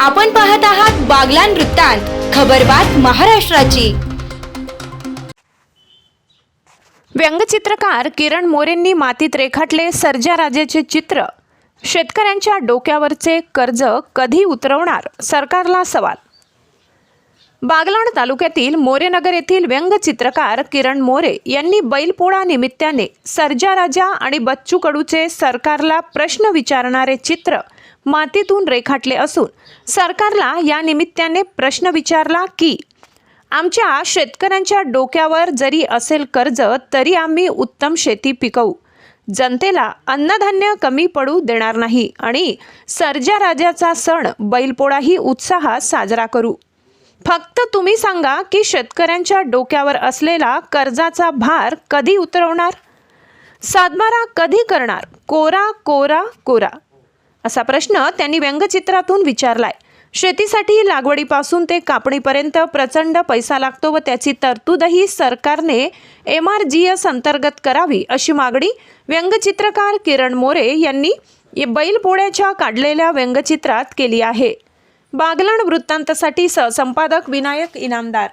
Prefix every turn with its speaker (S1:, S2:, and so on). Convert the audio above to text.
S1: आपण पाहत आहात बागलान वृत्तांत खबरबात महाराष्ट्राची.
S2: व्यंगचित्रकार किरण मोरेंनी मातीत रेखाटले सर्जा राजाचे चित्र. शेतकऱ्यांच्या डोक्यावरचे कर्ज कधी उतरवणार? सरकारला सवाल. बागलाण तालुक्यातील मोरेनगर येथील व्यंगचित्रकार किरण मोरे यांनी बैलपोळा निमित्ताने सर्जा राजा आणि बच्चू कडूचे सरकारला प्रश्न विचारणारे चित्र मातीतून रेखाटले असून सरकारला या निमित्ताने प्रश्न विचारला की आमच्या शेतकऱ्यांच्या डोक्यावर जरी असेल कर्ज तरी आम्ही उत्तम शेती पिकवू. जनतेला अन्नधान्य कमी पडू देणार नाही आणि सर्जा राजाचा सण बैलपोळाही उत्साहात साजरा करू. फक्त तुम्ही सांगा की शेतकऱ्यांच्या डोक्यावर असलेला कर्जाचा भार कधी उतरवणार? सातबारा कधी करणार? कोरा कोरा कोरा. असा प्रश्न त्यांनी व्यंगचित्रातून विचारलाय. शेतीसाठी लागवडीपासून ते कापणीपर्यंत प्रचंड पैसा लागतो व त्याची तरतूदही सरकारने एम आर जी एस अंतर्गत करावी अशी मागणी व्यंगचित्रकार किरण मोरे यांनी बैलपोळ्याच्या काढलेल्या व्यंगचित्रात केली आहे. बागलाण वृत्तांतसाठी सहसंपादक विनायक इनामदार